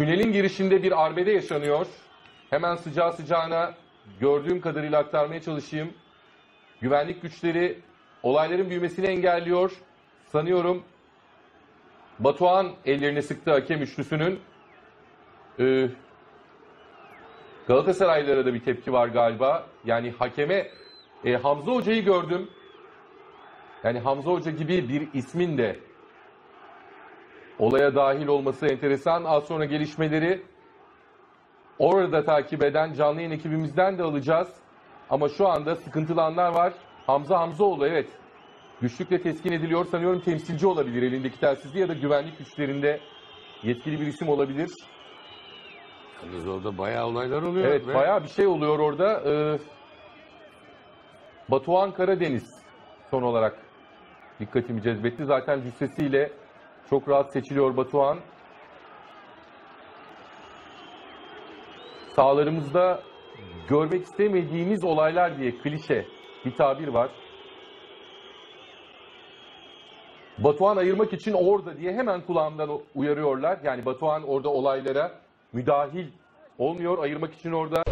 Tünelin girişinde bir arbede yaşanıyor. Hemen sıcağı sıcağına gördüğüm kadarıyla aktarmaya çalışayım. Güvenlik güçleri olayların büyümesini engelliyor. Sanıyorum Batuhan ellerini sıktı hakem üçlüsünün. Ee, Galatasaraylılara da bir tepki var galiba. Yani hakeme e, Hamza Hoca'yı gördüm. Yani Hamza Hoca gibi bir ismin de olaya dahil olması enteresan. Az sonra gelişmeleri orada takip eden canlı yayın ekibimizden de alacağız. Ama şu anda sıkıntılı anlar var. Hamza Hamzaoğlu evet güçlükle teskin ediliyor. Sanıyorum temsilci olabilir elindeki telsizli ya da güvenlik güçlerinde yetkili bir isim olabilir. Yalnız orada bayağı olaylar oluyor. Evet ve bayağı bir şey oluyor orada. Ee, Batuhan Karadeniz son olarak dikkatimi cezbetti. Zaten cüssesiyle çok rahat seçiliyor Batuhan. Sahalarımızda görmek istemediğimiz olaylar diye klişe bir tabir var. Batuhan ayırmak için orada diye hemen kulağımdan uyarıyorlar. Yani Batuhan orada olaylara müdahil olmuyor. Ayırmak için orada